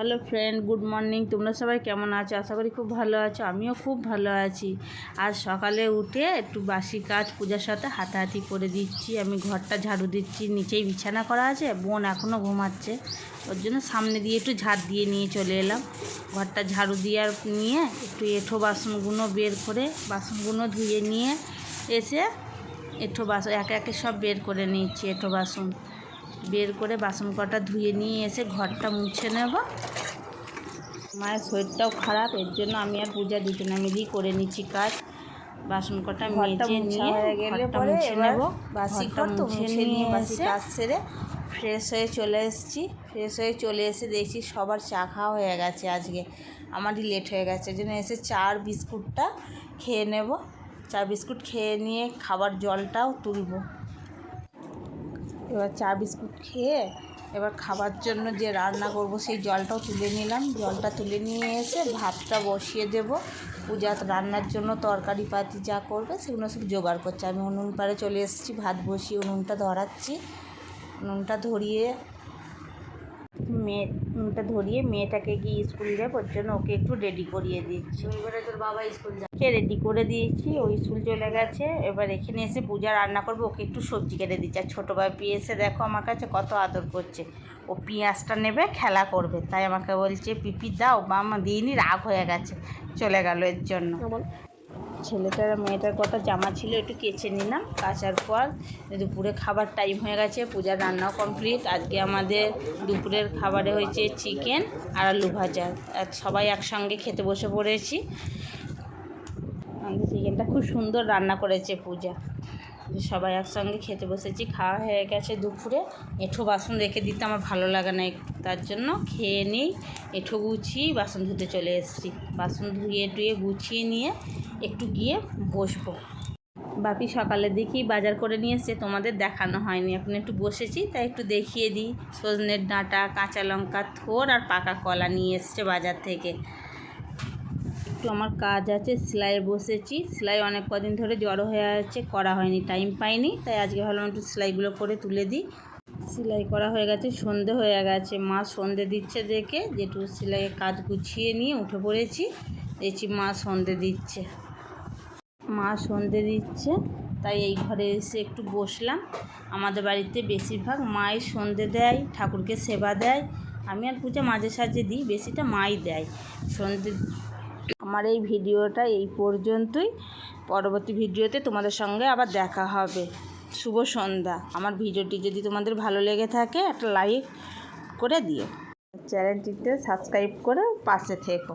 Hello friend good morning তোমরা সবাই কেমন আছো? আশা করি খুব ভালো আছো। আমিও খুব ভালো আছি। আজ সকালে উঠে একটু বাসি কাজ, পূজার সাথে হাতাহাতি করে দিচ্ছি। আমি ঘরটা ঝাড়ু দিচ্ছি, নিচেই বিছানা করা আছে। বোন এখনও ঘুমাচ্ছে। ওর জন্য সামনে দিয়ে একটু ঝাড় দিয়ে নিয়ে চলে এলাম। ঘরটা ঝাড়ু দেওয়ার নিয়ে একটু এঁঠো বাসনগুলো বের করে, বাসনগুলো ধুয়ে নিয়ে এসে এঁঠো বাসন একে একে সব বের করে নিচ্ছি এঁঠো বাসন। বের করে বাসন কটা ধুয়ে নিয়ে এসে ঘরটা মুছে নেব। মায়ের শরীরটাও খারাপ এর জন্য আমি আর পূজা দুজনে মিলেই করে নিচ্ছি কাজ। বাসন কটা মেজে নিয়ে ঘরটা মুছে নেব। বাসি ঘরটা মুছে নিয়ে এসে কাজ সেরে ফ্রেশ হয়ে চলে এসেছি। ফ্রেশ হয়ে চলে এসে দেখছি সবার চা খাওয়া হয়ে গেছে আজকে। আমারই লেট হয়ে গেছে জন্য এসে চা আর বিস্কুটটা খেয়ে নেব। চা বিস্কুট খেয়ে নিয়ে খাবার জলটাও তুলবো। এবার চা বিস্কুট খেয়ে এবার খাবার জন্য যে রান্না করব সেই জলটাও তুলে নিলাম। জলটা তুলে নিয়ে এসে ভাতটা বসিয়ে দেব। পূজা রান্নার জন্য তরকারি পাতি যা করবে সেগুলো সব জোগাড় করছে। আমি উনুন পাড়ে চলে এসেছি, ভাত বসিয়ে উনুনটা ধরাচ্ছি। উনুনটা ধরিয়ে মেয়ে উনুনটা ধরিয়ে মেয়েটাকে গিয়ে স্কুল যাবে ওর জন্য ওকে একটু রেডি করিয়ে দিচ্ছি। এবারে তোর বাবা স্কুল যা কে রেডি করে দিয়েছি ওই স্কুল চলে গেছে। এবার এখানে এসে পূজা রান্না করবে ওকে একটু সবজি কেটে দিচ্ছি। আর ছোটো ভাই এসে দেখো আমার কাছে কত আদর করছে। ও পেঁয়াজটা নেবে খেলা করবে। তাই আমাকে বলছে পিপি দাও বা আমার দিইনি রাগ হয়ে গেছে। চলে গেল এর জন্য। ছেলেটার মেয়েটার কথা জামা ছিল, একটু কেচে নিলাম। কাচার পর দুপুরে খাবার টাইম হয়ে গেছে, পূজার রান্নাও কমপ্লিট আজকে আমাদের দুপুরের খাবারে হয়েছে চিকেন আর আলু ভাজা। আর সবাই একসঙ্গে খেতে বসে পড়েছি। আমাদের চিকেনটা খুব সুন্দর রান্না করেছে পূজা। সবাই একসঙ্গে খেতে বসেছি। খাওয়া হয়ে গেছে দুপুরে। এঁঠো বাসন রেখে দিতে আমার ভালো লাগে না। তার জন্য খেয়ে নিই। এঁঠো গুছিয়ে বাসন ধুতে চলে এসেছি। বাসন ধুয়ে টুয়ে গুছিয়ে নিয়ে একটু গিয়ে বসবো। বাপি সকালে দেখি বাজার করে নিয়ে এসছে। তোমাদের দেখানো হয়নি। এখন একটু বসেছি, তাই একটু দেখিয়ে দিই। সজনের ডাঁটা, কাঁচা লঙ্কা থোর আর পাকা কলা নিয়ে এসছে বাজার থেকে। একটু আমার কাজ আছে সেলাইয়ে বসেছি। সেলাই অনেক কদিন ধরে জড়ো হয়ে আছে, করা হয়নি টাইম পাইনি। তাই আজকে ভাবলাম একটু সেলাইগুলো করে তুলে দিই। সেলাই করা হয়ে গেছে, সন্ধে হয়ে গেছে। মা সন্ধে দিচ্ছে দেখে, যেটু সেলাইয়ের কাজ গুছিয়ে নিয়ে উঠে পড়েছি। দেখছি মা সন্ধে দিচ্ছে। মা সন্ধে দিচ্ছে, তাই এই ঘরে এসে একটু বসলাম। আমাদের বাড়িতে বেশিরভাগ মাই সন্ধে দেয়, ঠাকুরকে সেবা দেয়। আমি আর পূজা মাঝে সাঝে দিই, বেশিটা মাই দেয়। সন্ধে আমার এই ভিডিওটা এই পর্যন্তই। পরবর্তী ভিডিওতে তোমাদের সঙ্গে আবার দেখা হবে। শুভ সন্ধ্যা। আমার ভিডিওটি যদি তোমাদের ভালো লেগে থাকে, একটা লাইক করে দিও। চ্যানেলটিতে সাবস্ক্রাইব করে পাশে থেকো।